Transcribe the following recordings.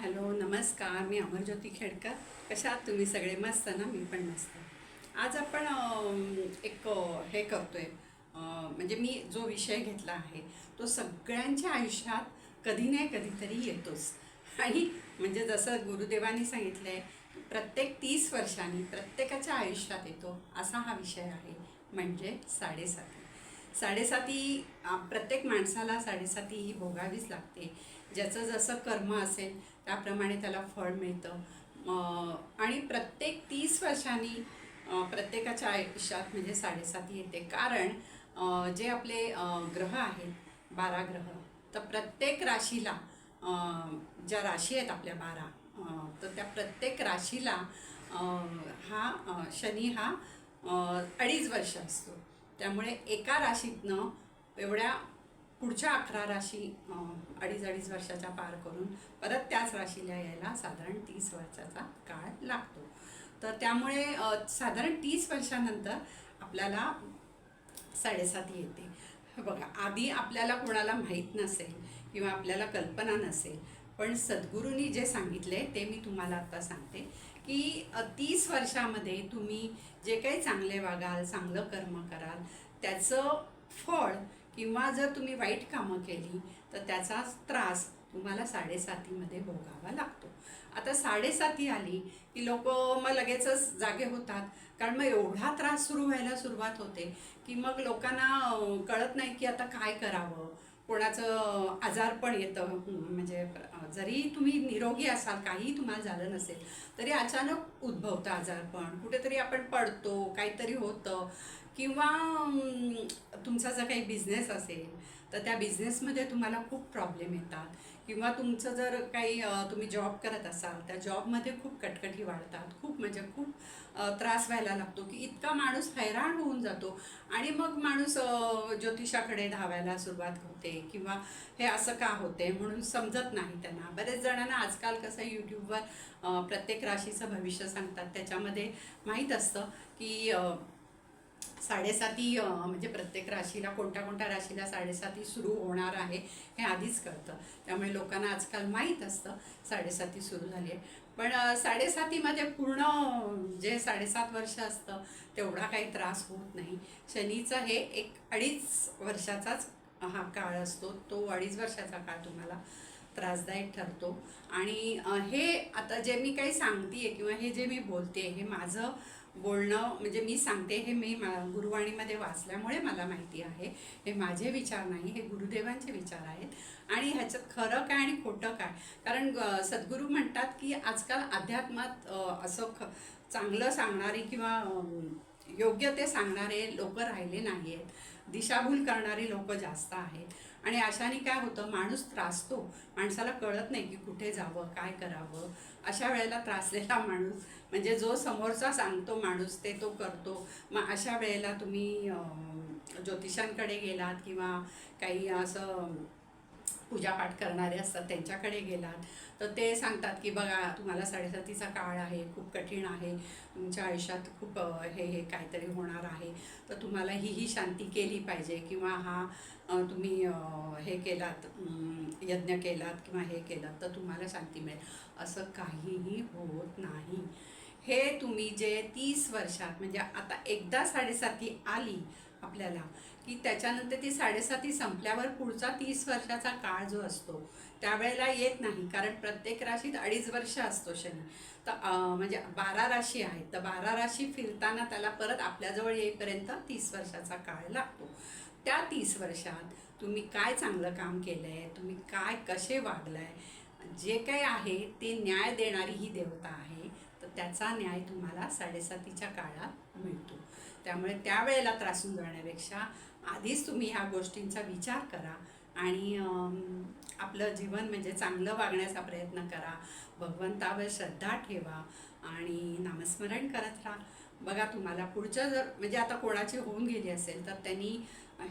Hello नमस्कार मी अमरज्योती खेडकर. कशा आहात तुम्ही? सगळे मस्त ना? मी पण मस्त. आज आपण एक हे करतो आहे म्हणजे मी जो विषय घेतला आहे तो सगळ्यांच्या आयुष्यात कधी नाही कधीतरी येतोच. आणि म्हणजे जसं गुरुदेवांनी सांगितलं आहे प्रत्येक तीस वर्षांनी प्रत्येकाच्या आयुष्यात येतो असा हा विषय आहे म्हणजे साडेसाती. साडेसाती प्रत्येक माणसाला साडेसाती ही भोगावीच लागते. ज्याचं जसं कर्म असेल त्याप्रमाणे त्याला फळ मिळतं. आणि प्रत्येक तीस वर्षांनी प्रत्येकाच्या आयुष्यात म्हणजे साडेसाती येते. कारण जे आपले ग्रह आहेत बारा ग्रह तर प्रत्येक राशीला ज्या राशी आहेत आपल्या बारा तर त्या प्रत्येक राशीला हा शनी हा अडीच वर्ष असतो. त्यामुळे एका राशीतनं एवढ्या पुढच्या अकरा राशी अडीच अडीच वर्षाच्या पार करून परत त्याच राशीला यायला साधारण तीस वर्षाचा काळ लागतो. तर त्यामुळे साधारण तीस वर्षानंतर आपल्याला साडेसाती येते. बघा आधी आपल्याला कोणाला माहीत नसेल किंवा आपल्याला कल्पना नसेल पण सद्गुरूंनी जे सांगितले ते मी तुम्हाला आता सांगते की तीस वर्षामध्ये तुम्ही जे काही चांगले वागाल चांगलं कर्म कराल त्याचं फळ किंवा जर तुम्ही वाईट कामं केली तर त्याचा त्रास तुम्हाला साडेसातीमध्ये भोगावा लागतो. आता साडेसाती आली की लोक मग लगेचच जागे होतात. कारण मग एवढा त्रास सुरू व्हायला सुरुवात होते की मग लोकांना कळत नाही की आता काय करावं. कोणाचं आजार पण येतं. म्हणजे जरी तुम्ही निरोगी असाल काहीही तुम्हाला झालं नसेल तरी अचानक उद्भवतं आजारपण कुठेतरी आपण पडतो काहीतरी होतं. किंवा तुमचा जर काही बिझनेस असेल तर त्या बिझनेसमध्ये तुम्हाला खूप प्रॉब्लेम येतात. किंवा तुमचं जर काही तुम्ही जॉब करत असाल त्या जॉबमध्ये खूप कटकटी वाढतात. खूप म्हणजे खूप त्रास व्हायला लागतो की इतका माणूस हैराण होऊन जातो. आणि मग माणूस ज्योतिषाकडे धावायला सुरुवात होते किंवा हे असं का होते म्हणून समजत नाही त्यांना. बरेच जणांना आजकाल कसं यूट्यूबवर प्रत्येक राशीचं भविष्य सांगतात. त्याच्यामध्ये माहीत असतं की साडेसाती म्हणजे प्रत्येक राशीला कोणत्या कोणत्या राशीला साडेसाती सुरू होणार आहे हे आधीच कळतं. त्यामुळे लोकांना आजकाल माहीत असतं साडेसाती सुरू झाली आहे पण साडेसातीमध्ये पूर्ण जे साडेसात वर्ष असतं तेवढा काही त्रास होत नाही. शनीचं हे एक अडीच वर्षाचाच हा काळ असतो. तो अडीच वर्षाचा काळ तुम्हाला त्रासदायक ठरतो. आणि हे आता जे मी काही सांगते किंवा हे जे मी बोलते हे माझं बोलणं म्हणजे मी सांगते हे मी मा- गुरुवाणीमध्ये वाचल्यामुळे मला माहिती आहे. हे माझे विचार नाही हे गुरुदेवांचे विचार आहेत. आणि ह्याच्यात खरं काय आणि खोटं काय? कारण सद्गुरू म्हणतात की आजकाल अध्यात्मात असं ख चांगलं सांगणारी किंवा योग्य ते सांगणारे लोक राहिले नाही आहेत दिशाभूल करणारी लोक जास्त आहेत. आणि अशाने काय होतं माणूस त्रासतो. माणसाला कळत नाही की कुठे जावं काय करावं. अशा वेळेला त्रासलेला माणूस म्हणजे जो समोरचा सांगतो माणूस ते तो करतो. मग अशा वेळेला तुम्ही ज्योतिषांकडे गेलात किंवा काही असं पूजापाठ करणारे असतात त्यांच्याकडे गेलात. तर ते सांगतात की बघा तुम्हाला साडेसातीचा काळ आहे खूप कठीण आहे तुमच्या आयुष्यात खूप हे हे काहीतरी होणार आहे. तर तुम्हाला ही ही शांती केली पाहिजे किंवा हा तुम्ही हे केलात यज्ञ केलात किंवा हे केलात तर तुम्हाला शांती मिळेल. असं काहीही होत नाही. हे तुम्ही जे तीस वर्षात म्हणजे आता एकदा साडेसाती आली आपल्याला की त्याच्यानंतर ती साडेसाती संपल्यावर पुढचा तीस वर्षाचा काळ जो असतो त्यावेळेला येत नाही कारण प्रत्येक राशीत अडीच वर्ष असतो शनी. तर म्हणजे बारा राशी आहेत तर बारा राशी फिरताना त्याला परत आपल्याजवळ येईपर्यंत तीस वर्षाचा काळ लागतो. त्या तीस वर्षात तुम्ही काय चांगलं काम केलं आहे तुम्ही काय कसे वागलाय जे काही आहे ते न्याय देणारी ही देवता आहे तर त्याचा न्याय तुम्हाला साडेसातीच्या काळात मिळतो. त्यामुळे त्यावेळेला त्रासून जाण्यापेक्षा आधीच तुम्ही ह्या गोष्टींचा विचार करा आणि आपलं जीवन म्हणजे चांगलं वागण्याचा प्रयत्न करा. भगवंतावर श्रद्धा ठेवा आणि नामस्मरण करत राहा. बघा तुम्हाला पुढचं जर म्हणजे आता कोणाची होऊन गेली असेल तर त्यांनी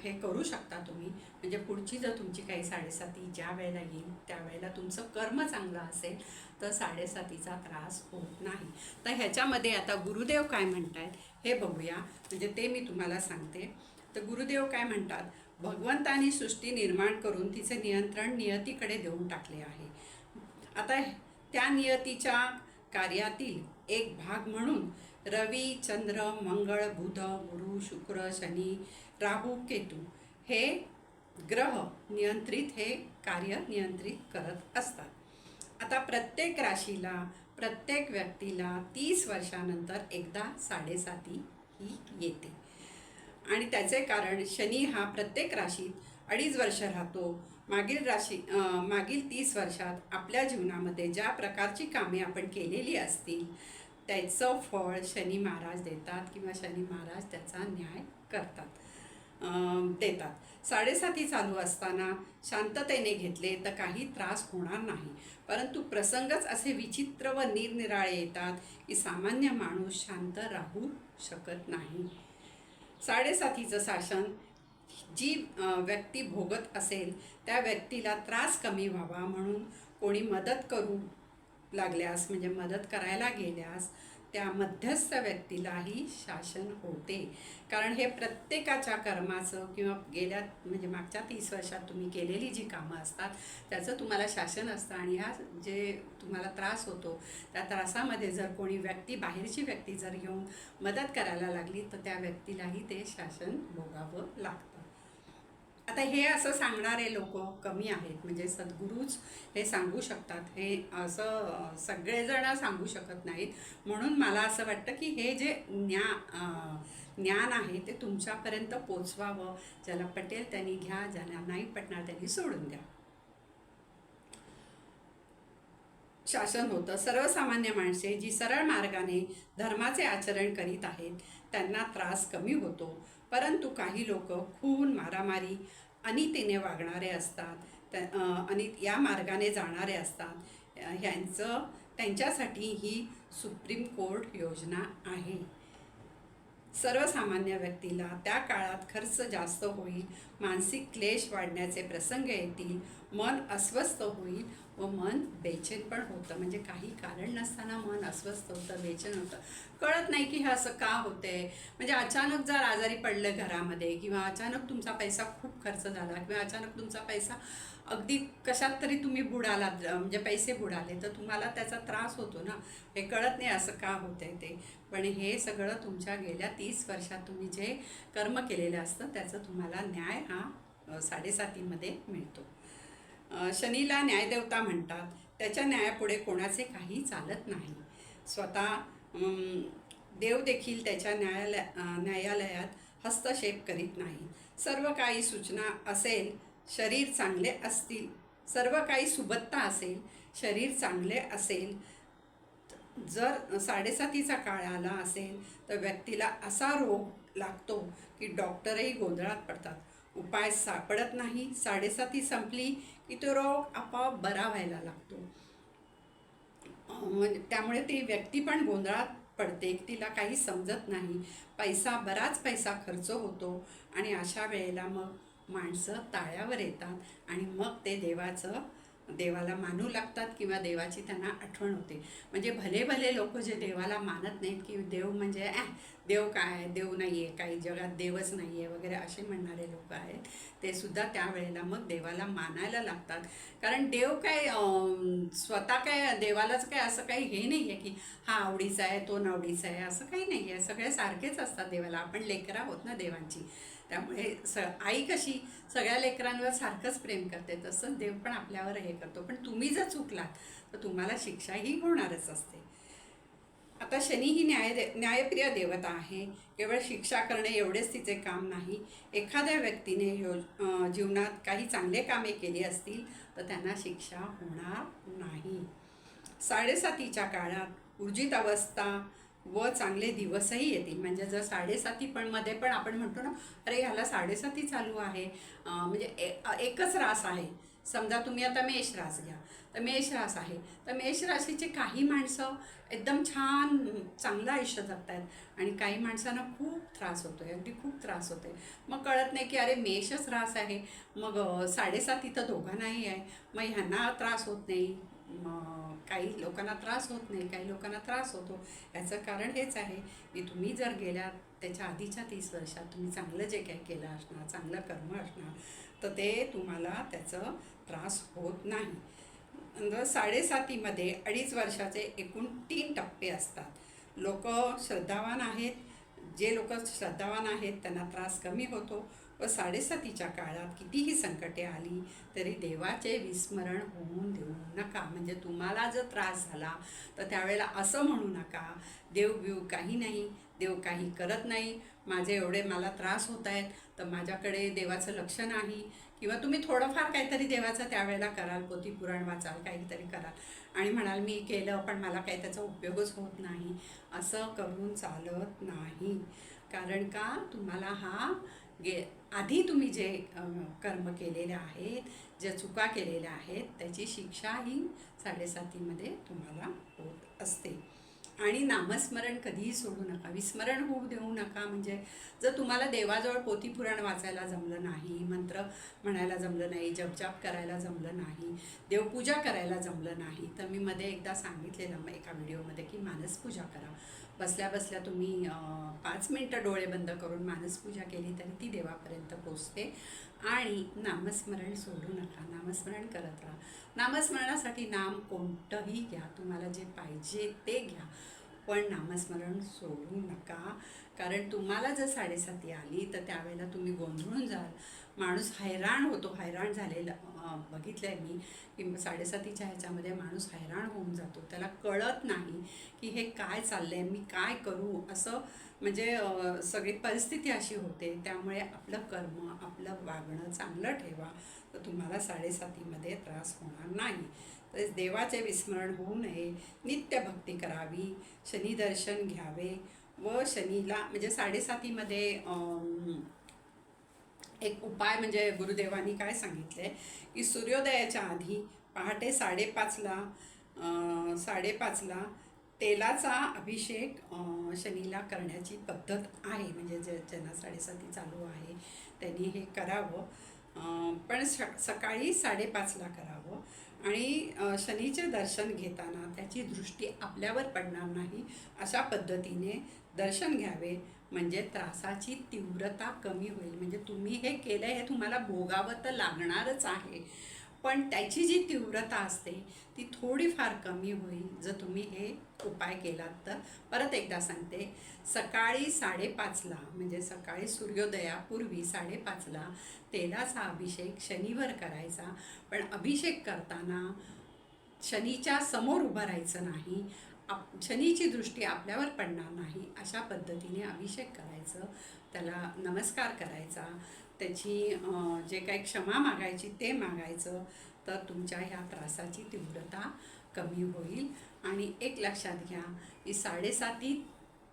हे करू शकता तुम्ही. म्हणजे पुढची जर तुमची काही साडेसाती ज्या वेळेला येईल त्यावेळेला तुमचं कर्म चांगलं असेल तर साडेसातीचा त्रास होत नाही. तर ह्याच्यामध्ये आता गुरुदेव काय म्हणत आहेत हे बघूया. म्हणजे ते मी तुम्हाला सांगते. तर गुरुदेव काय म्हणतात? भगवंतानी सृष्टी निर्माण करून तिचे नियंत्रण नियतीकडे देऊन टाकले आहे. आता त्या नियतीच्या कार्यातील एक भाग म्हणून रवी चंद्र मंगळ बुध गुरु शुक्र शनी राहू केतू हे ग्रह नियंत्रित हे कार्य नियंत्रित करत असतात. आता प्रत्येक राशीला प्रत्येक व्यक्तीला तीस वर्षानंतर एकदा साडेसाती ही येते. आणि त्याचे कारण शनी हा प्रत्येक राशीत अडीच वर्ष राहतो. मागील राशी मागील तीस वर्षात आपल्या जीवनामध्ये ज्या प्रकारची कामे आपण केलेली असतील त्याचं फळ शनी महाराज देतात किंवा शनी महाराज त्याचा न्याय करतात देतात. साडेसाती चालू असताना शांततेने घेतले तर काही त्रास होणार नाही. परंतु प्रसंगच असे विचित्र व निरनिराळे येतात की सामान्य माणूस शांत राहू शकत नाही. साडेसातीचं शासन जी व्यक्ती भोगत असेल त्या व्यक्तीला त्रास कमी व्हावा म्हणून कोणी मदत करू लागल्यास म्हणजे मदत करायला गेल्यास त्या मध्यस्थ व्यक्तीलाही शासन होते. कारण हे प्रत्येकाच्या कर्माचं किंवा गेल्या म्हणजे मागच्या तीस वर्षात तुम्ही केलेली जी कामं असतात त्याचं तुम्हाला शासन असतं आणि ह्या जे तुम्हाला त्रास होतो त्या त्रासामध्ये जर कोणी व्यक्ती बाहेरची व्यक्ती जर येऊन मदत करायला लागली तर त्या व्यक्तीलाही ते शासन भोगावं लागतं. आता हे असं सांगणारे लोक कमी आहेत. म्हणजे सद्गुरूच हे सांगू शकतात. हे असं सगळेजण सांगू शकत नाहीत. म्हणून मला असं वाटतं की हे जे ज्ञा ज्ञान आहे ते तुमच्यापर्यंत पोचवावं. ज्याला पटेल त्यांनी घ्या ज्याला नाही पटणार त्यांनी सोडून द्या. शासन होतं. सर्वसामान्य माणसे जी सरळ मार्गाने धर्माचे आचरण करीत आहेत त्यांना त्रास कमी होतो. परंतु काही लोक खून मारामारी अनितेने वागणारे असतात. त्या आणि या मार्गाने जाणारे असतात. ह्यांचं त्यांच्यासाठी ही सुप्रीम कोर्ट योजना आहे. सर्वसामान्य व्यक्तीला त्या काळात खर्च जास्त होईल मानसिक क्लेश वाढण्याचे प्रसंग येतील मन अस्वस्थ होईल व मन बेचैन पण होतं. म्हणजे काही कारण नसताना मन अस्वस्थ होतं बेचैन होतं. कळत नाही की हे असं का होतंय. म्हणजे अचानक जर आजारी पडलं घरामध्ये किंवा अचानक तुमचा पैसा खूप खर्च झाला किंवा अचानक तुमचा पैसा अगदी कशात तरी तुम्ही बुडालात म्हणजे पैसे बुडाले तर तुम्हाला त्याचा त्रास होतो ना? हे कळत नाही असं का होतंय ते. पण हे सगळं तुमच्या गेल्या तीस वर्षात तुम्ही जे कर्म केलेलं असतं त्याचं तुम्हाला न्याय हा साडेसातीमध्ये मिळतो. शनीला न्यायदेवता म्हणतात. त्याच्या न्यायापुढे कोणाचे काही चालत नाही. स्वतः देव देखील त्याच्या न्यायालया न्यायालयात हस्तक्षेप करीत नाही. सर्व काही सूचना असेल शरीर चांगले असतील सर्व काही सुबत्ता असेल शरीर चांगले असेल जर साडेसातीचा काळ आला असेल तर व्यक्तीला असा रोग लागतो की डॉक्टरही गोंधळात पडतात. उपाय सापडत नाही साडेसाती संपली की तो रोग आपोआप बरा व्हायला लागतो. म्हणजे त्यामुळे ती व्यक्ती पण गोंधळात पडते तिला काही समजत नाही. पैसा बराच पैसा खर्च होतो आणि अशा वेळेला मग माणसं ताळ्यावर येतात आणि मग ते देवाचं देवाला मानू लागतात किंवा देवाची त्यांना आठवण होते. म्हणजे भले भले लोक जे देवाला मानत नाहीत की देव म्हणजे ॲ देव काय देव नाही आहे काही जगात देवच नाही आहे वगैरे असे म्हणणारे लोक आहेत. ते सुद्धा त्यावेळेला मग देवाला मानायला लागतात. कारण देव काय स्वतः काय देवालाच काय असं काही हे नाही आहे की हा आवडीचा आहे तो नावडीचा आहे असं काही नाही आहे सगळे सारखेच असतात देवाला. आपण लेकर आहोत ना देवांची. त्यामुळे स आई कशी सगळ्या लेकरांवर सारखंच प्रेम करते तसंच देव पण आपल्यावर हे करतो. पण तुम्ही जर चुकलात तर तुम्हाला शिक्षा ही होणारच असते. आता शनी ही न्याय दे न्यायप्रिय देवता आहे. केवळ शिक्षा करणे एवढेच तिचे काम नाही. एखाद्या व्यक्तीने यो जीवनात काही चांगले कामे केली असतील तर त्यांना शिक्षा होणार नाही. साडेसातीच्या काळात ऊर्जित अवस्था व चांगले दिवसही येतील. म्हणजे जर साडेसाती पण मध्ये पण आपण म्हणतो ना अरे ह्याला साडेसाती चालू आहे. म्हणजे ए- एकच रास आहे. समजा तुम्ही आता मेष रास घ्या. तर मेष रास आहे. तर मेष राशीचे काही माणसं एकदम छान चांगलं आयुष्य जगतायत आणि काही माणसांना खूप त्रास होतो आहे अगदी खूप त्रास होतोय. मग कळत नाही की अरे मेषच रास आहे. मग साडेसाती तर दोघांनाही आहे. मग ह्यांना त्रास होत नाही. काही लोकांना त्रास होत नाही काही लोकांना त्रास होतो. याचं कारण हेच आहे की तुम्ही जर गेल्या त्याच्या आधीच्या तीस वर्षात तुम्ही चांगलं जे काही केलं असणार चांगलं कर्म असणार तर ते तुम्हाला त्याचं त्रास होत नाही. साडेसातीमध्ये अडीच वर्षाचे एकूण तीन टप्पे असतात. लोक श्रद्धावान आहेत. जे लोक श्रद्धावान आहेत त्यांना त्रास कमी होतो. व साडेसातीच्या काळात कितीही संकटे आली तरी देवाचे विस्मरण होऊन देऊ नका. म्हणजे तुम्हाला जर त्रास झाला तर त्यावेळेला असं म्हणू नका देव बिव काही नाही देव काही करत नाही माझे एवढे मला त्रास होत आहेत तर माझ्याकडे देवाचं लक्ष नाही. किंवा तुम्ही थोडंफार काहीतरी देवाचं त्यावेळेला कराल पोथी पुराण वाचाल काहीतरी कराल. आणि म्हणाल मी केलं पण मला काही त्याचा उपयोगच होत नाही. असं करून चालत नाही. कारण का? तुम्हाला हा गे आधी तुम्ही जे कर्म केलेले आहेत ज्या चुका केलेल्या आहेत त्याची शिक्षा ही साडेसातीमध्ये तुम्हाला होत असते. आणि नामस्मरण कधीही सोडू नका. विस्मरण होऊ देऊ नका. म्हणजे जर तुम्हाला देवाजवळ पोथी पुराण वाचायला जमलं नाही मंत्र म्हणायला जमलं नाही जपजाप करायला जमलं नाही देवपूजा करायला जमलं नाही तर मी मध्ये एकदा सांगितलेलं मग एका व्हिडिओमध्ये की मानसपूजा करा. बसल्या बसल्या तुम्ही पाच मिनटं डोळे बंद करून मानसपूजा केली तरी ती देवापर्यंत पोचते. आणि नामस्मरण सोडू नका. नामस्मरण करत राहा. नामस्मरणासाठी नाम कोणतंही घ्या. तुम्हाला जे पाहिजे ते घ्या. पण नामस्मरण सोडू नका. कारण तुम्हाला जर साडेसाती आली तर त्यावेळेला तुम्ही गोंधळून जाल. माणूस हैराण होतो. हैराण झालेला बघितलं आहे मी की साडेसातीच्या ह्याच्यामध्ये माणूस हैराण होऊन जातो. त्याला कळत नाही की हे काय चाललं आहे मी काय करू? असं म्हणजे सगळी परिस्थिती अशी होते. त्यामुळे आपलं कर्म आपलं वागणं चांगलं ठेवा. तर तुम्हाला साडेसातीमध्ये त्रास होणार नाही. तसेच देवाचे विस्मरण होऊ नये. नित्य भक्ती करावी. शनिदर्शन घ्यावे व शनीला म्हणजे साडेसातीमध्ये एक उपाय म्हणजे गुरुदेवांनी काय सांगितलं? आहे की सूर्योदयाच्या आधी पहाटे साडेपाचला साडेपाचला तेलाचा अभिषेक शनीला करण्याची पद्धत आहे. म्हणजे जे ज्यांना साडेसाती चालू आहे त्यांनी हे करावं. पण स सकाळी साडेपाचला करावं. आणि शनीचे दर्शन घेताना त्याची दृष्टी आपल्यावर पडणार नाही अशा पद्धतीने दर्शन घ्यावे. म्हणजे त्रासाची तीव्रता कमी होईल. म्हणजे तुम्ही हे केलं हे तुम्हाला भोगावं तर लागणारच आहे. पण त्याची जी तीव्रता असते ती थोडीफार कमी होईल जर तुम्ही हे उपाय केलात तर. परत एकदा सांगते सकाळी साडेपाचला म्हणजे सकाळी सूर्योदयापूर्वी साडेपाचला तेलाचा अभिषेक शनिवर करायचा. पण अभिषेक करताना शनीच्या समोर उभं राहायचं नाही आप शनीची दृष्टी आपल्यावर पडणार नाही अशा पद्धतीने अभिषेक करायचं. त्याला नमस्कार करायचा. त्याची जे काही क्षमा मागायची ते मागायचं. तर तुमच्या ह्या त्रासाची तीव्रता कमी होईल. आणि एक लक्षात घ्या की साडेसाती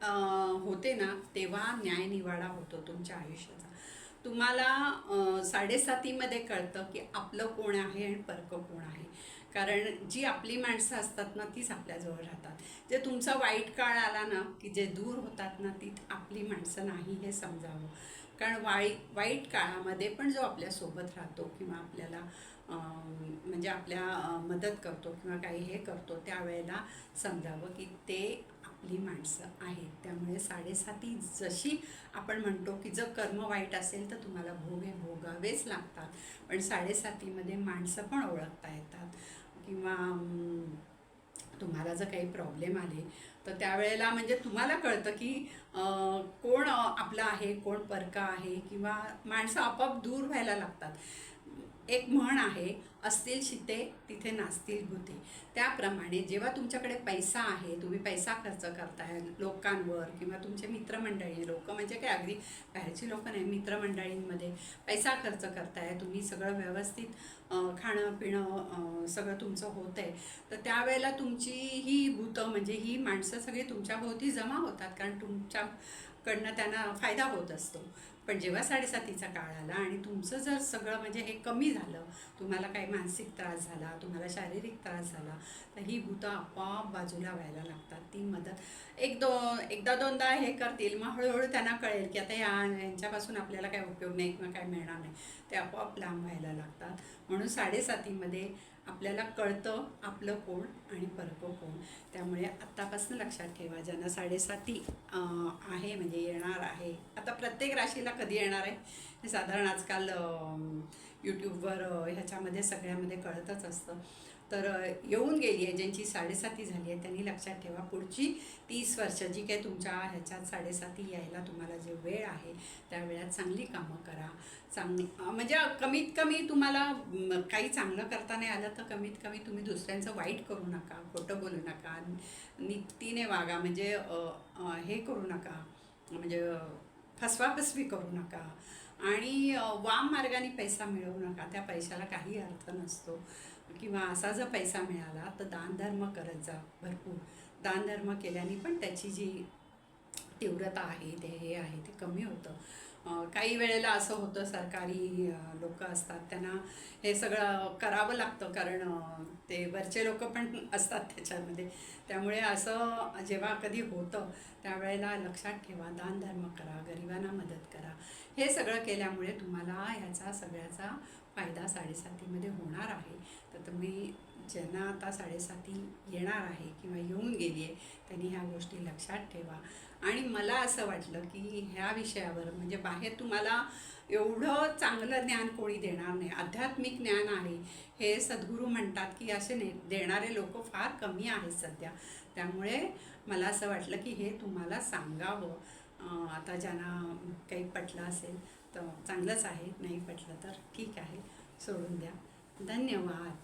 होते ना तेव्हा न्यायनिवाडा होतो तुमच्या आयुष्याचा. तुम्हाला साडेसातीमध्ये कळतं की आपलं कोण आहे आणि परकं कोण आहे. कारण जी आपली माणसं असतात ना तीच आपल्याजवळ राहतात. जे तुमचा वाईट काळ आला ना की जे दूर होतात ना ती आपली माणसं नाही हे समजावं. कारण वाई वाईट काळामध्ये पण जो आपल्यासोबत राहतो किंवा आपल्याला म्हणजे आपल्या मदत करतो किंवा काही हे करतो त्यावेळेला समजावं की ते आपली माणसं आहेत. त्यामुळे साडेसाती जशी आपण म्हणतो की जर कर्म वाईट असेल तर तुम्हाला भोग हे भोगावेच लागतात. पण साडेसातीमध्ये माणसं पण ओळखता येतात. किंवा तुम्हाला जर काही प्रॉब्लेम आले तर त्यावेळेला म्हणजे तुम्हाला कळतं की कोण आपलं आहे कोण परका आहे किंवा माणसं आपोआप दूर व्हायला लागतात. एक म्हण आहे असतील शिते तिथे नाचतील भूते. त्याप्रमाणे जेव्हा तुमच्याकडे पैसा आहे तुम्ही पैसा खर्च करताय लोकांवर किंवा तुमचे मित्रमंडळी लोक म्हणजे काय अगदी बाहेरची लोक नाही मित्रमंडळींमध्ये पैसा खर्च करताय तुम्ही सगळं व्यवस्थित खाणं पिणं सगळं तुमचं होतं आहे तर त्यावेळेला तुमची ही भूतं म्हणजे ही माणसं सगळी तुमच्याभोवती जमा होतात कारण तुमच्याकडनं त्यांना फायदा होत असतो. पण जेव्हा साडेसातीचा काळ आला आणि तुमचं जर सगळं म्हणजे हे कमी झालं तुम्हाला काही मानसिक त्रास झाला तुम्हाला शारीरिक त्रास झाला तर ही भूतं आपोआप बाजूला व्हायला लागतात. ती मदत एक दो एकदा दोनदा हे करतील मग हळूहळू त्यांना कळेल की आता या यांच्यापासून आपल्याला काही उपयोग नाही किंवा काय मिळणार नाही. ते आपोआप लांब व्हायला लागतात. म्हणून साडेसातीमध्ये आपल्याला कळतं आपलं कोण आणि परकं कोण. त्यामुळे आत्तापासून लक्षात ठेवा ज्यांना साडेसाती आहे म्हणजे येणार आहे. आता प्रत्येक राशीला कधी येणार आहे? हे साधारण आजकाल यूट्यूबवर ह्याच्यामध्ये सगळ्यामध्ये कळतच असतं. तर येऊन गेली आहे ज्यांची साडेसाती झाली आहे त्यांनी लक्षात ठेवा पुढची तीस वर्ष जी काही तुमच्या ह्याच्यात साडेसाती यायला तुम्हाला जे वेळ आहे त्या वेळात चांगली कामं करा. चांगली म्हणजे कमीत कमी तुम्हाला काही चांगलं करता नाही आलं तर कमीत कमी तुम्ही दुसऱ्यांचं वाईट करू नका खोटं बोलू नका नीतीने वागा म्हणजे हे करू नका म्हणजे फसवाफसवी करू नका. आणि वाम मार्गाने पैसा मिळवू नका. त्या पैशाला काही अर्थ नसतो. किंवा असा जर पैसा मिळाला तर दानधर्म करत जा भरपूर. दानधर्म केल्याने पण त्याची जी तीव्रता आहे ते हे आहे ते कमी होतं. काही वेळेला असं होतं सरकारी लोक असतात त्यांना हे सगळं करावं लागतं. कारण ते वरचे लोक पण असतात त्याच्यामध्ये. त्यामुळे असं जेव्हा कधी होतं त्यावेळेला लक्षात ठेवा दानधर्म करा गरिबांना मदत करा. हे सगळं केल्यामुळे तुम्हाला ह्याचा सगळ्याचा फायदा साडेसातीमध्ये होणार आहे. तर तुम्ही ज्यांना आता साडेसाती येणार आहे किंवा येऊन गेली आहे त्यांनी ह्या गोष्टी लक्षात ठेवा. आणि मला असं वाटलं की ह्या विषयावर म्हणजे बाहेर तुम्हाला एवढं चांगलं ज्ञान कोणी देणार नाही. आध्यात्मिक ज्ञान आहे. हे सद्गुरू म्हणतात की असे ने देणारे लोक फार कमी आहेत सध्या. त्यामुळे मला असं वाटलं की हे तुम्हाला सांगावं. आता ज्यांना काही पटलं असेल तर चांगलंच आहे नाही पटलं तर ठीक आहे सोडून द्या. धन्यवाद.